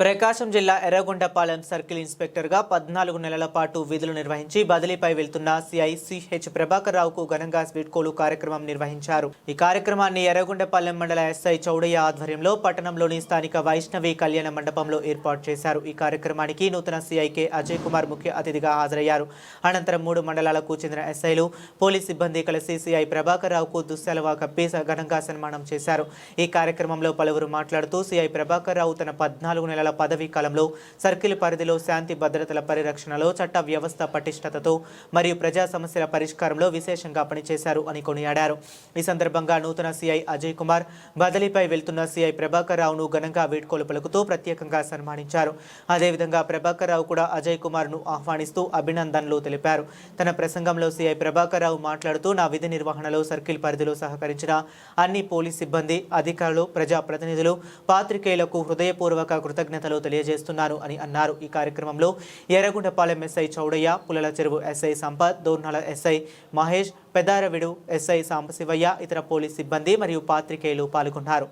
ప్రకాశం జిల్లా ఎర్రగొండపాలెం సర్కిల్ ఇన్స్పెక్టర్గా పద్నాలుగు నెలల పాటు విధులు నిర్వహించి బదిలీపై వెళ్తున్న సిఐ సిహెచ్ ప్రభాకర్ రావుకు ఘనంగా స్వీట్కోలు కార్యక్రమం నిర్వహించారు. ఈ కార్యక్రమాన్ని ఎర్రగొండపాలెం మండల ఎస్ఐ చౌడయ్య ఆధ్వర్యంలో పట్టణంలోని స్థానిక వైష్ణవి కళ్యాణ మండపంలో ఏర్పాటు చేశారు. ఈ కార్యక్రమానికి నూతన సిఐకే అజయ్ కుమార్ ముఖ్య అతిథిగా హాజరయ్యారు. అనంతరం మూడు మండలాలకు చెందిన ఎస్ఐలు పోలీస్ సిబ్బంది కలిసి సిఐ ప్రభాకర్ రావుకు దుశ్శలవా కప్పి ఘనంగా సన్మానం చేశారు. ఈ కార్యక్రమంలో పలువురు మాట్లాడుతూ సిఐ ప్రభాకర్ రావు తన పద్నాలుగు నెలల పదవీ కాలంలో సర్కిల్ పరిధిలో శాంతి భద్రతల పరిరక్షణలో చట్ట వ్యవస్థ పటిష్టతతో మరియు ప్రజా సమస్యల పరిష్కారంలో విశేషంగా పనిచేశారు అని కొనియాడారు. ఈ సందర్భంగా నూతన సిఐ అజయ్ కుమార్ బదిలీపై వెళ్తున్న సిఐ ప్రభాకర్ రావును ఘనంగా వీడ్కోలు పలుకుతూ ప్రత్యేకంగా సన్మానించారు. అదేవిధంగా ప్రభాకర్ రావు కూడా అజయ్ కుమార్ను ఆహ్వానిస్తూ అభినందనలు తెలిపారు. తన ప్రసంగంలో సిఐ ప్రభాకర్ రావు మాట్లాడుతూ నా విధి నిర్వహణలో సర్కిల్ పరిధిలో సహకరించిన అన్ని పోలీస్ సిబ్బంది అధికారులు ప్రజాప్రతినిధులు పాత్రికేయులకు హృదయపూర్వక కృతజ్ఞతలు తెలియజేస్తున్నాను అని అన్నారు. ఈ కార్యక్రమంలో Erraguntapalem SI Chowdaiah Pullala Cheruvu SI Sampath Dornala SI Mahesh Pedaravidu SI Sambasivaiah ఇతర పోలీస్ సిబ్బంది మరియు పాత్రికేయులు పాల్గొన్నారు.